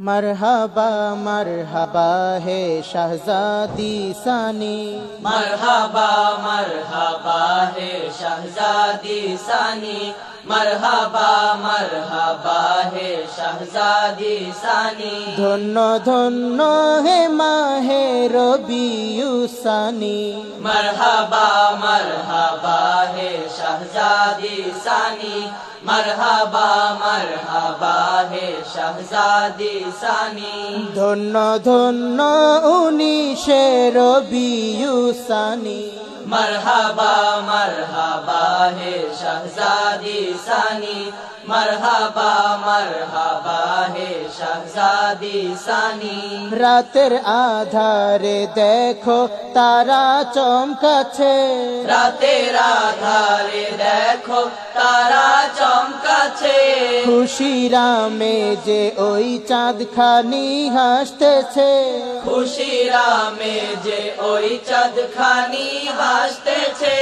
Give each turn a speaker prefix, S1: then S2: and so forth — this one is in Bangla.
S1: मरहबा मरहबा है शहजादी सानी
S2: मरहबा मरहबा है शहजादी सानी मरहबा मरहबा है शहजादी सानी
S1: ধন্য ধন্য হে মাহে রবিউসানি
S2: मरहबा मरहबा है শাহজাদি সানি মারহাবা মারহাবা হে শাহজাদি সানি
S1: ধন্য ধন্য উনি শের
S2: বিয়ুসানি মারহাবা মারহাবা है शहजादी सानी मरहबा मरहबा है शहजादी सानी
S1: রাতের আধারে দেখো তারা চমকাছে
S2: রাতের আধারে দেখো তারা চমকাছে
S1: খুশিরামে যে ওই চাঁদখানি হাসতেছে
S2: খুশিরামে যে ওই চাঁদ খানি হাসতেছে